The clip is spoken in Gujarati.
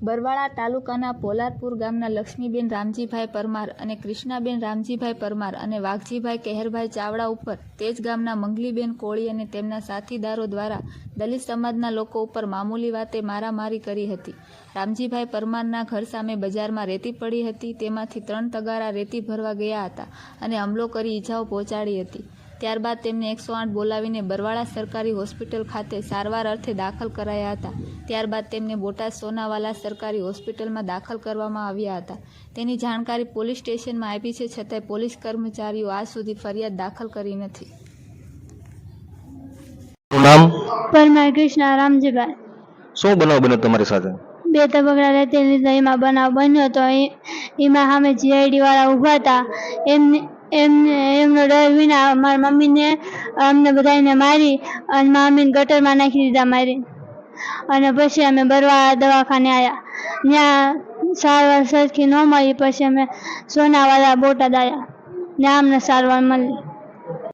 બરવાળા તાલુકાના પોલાદપુર ગામના લક્ષ્મીબેન રામજીભાઈ પરમાર અને કૃષ્ણાબેન રામજીભાઈ પરમાર અને વાઘજીભાઈ કહેરભાઈ ચાવડા ઉપર તેજ ગામના મંગલીબેન કોળી અને તેમના સાથીદારો દ્વારા દલિત સમાજના લોકો ઉપર મામૂલી વાતે મારામારી કરી હતી. રામજીભાઈ પરમારના ઘર સામે બજારમાં રેતી પડી હતી, તેમાંથી ત્રણ તગારા રેતી ભરવા ગયા હતા અને હમલો કરી ઈજાઓ પહોંચાડી હતી. ત્યારબાદ તેમને એકસો આઠ બોલાવીને બરવાળા સરકારી હોસ્પિટલ ખાતે સારવાર અર્થે દાખલ કરાયા હતા. ત્યારબાદ તેમને બોટાદ સોનાવાલા સરકારી હોસ્પિટલમાં દાખલ કરવામાં આવ્યા હતા. તેની જાણકારી પોલીસ સ્ટેશનમાં આપી છે છતાંય પોલીસ કર્મચારીઓ આજ સુધી ફરિયાદ દાખલ કરી નથી. નામ? પરમાર કૃષ્ણ રામજીભાઈ શું બનાવ બન્યો તમારી સાથે? બે તબકડા રહેતી એમાં બનાવ બન્યો તો એમાં સામે જીઆઈડી વાળા ઊભા હતા. એમને એમને એમનો ડર વિના મારા મમ્મીને અમને બધાને મારી અને મમ્મીને ગટરમાં નાખી દીધા મારી. અને પછી અમે બરવા દવાખાને આવ્યા ત્યાં સારવાર સરખી ન મળી, પછી અમે સોનાવાળા બોટાદ આવ્યા ત્યાં અમને સારવાર મળી.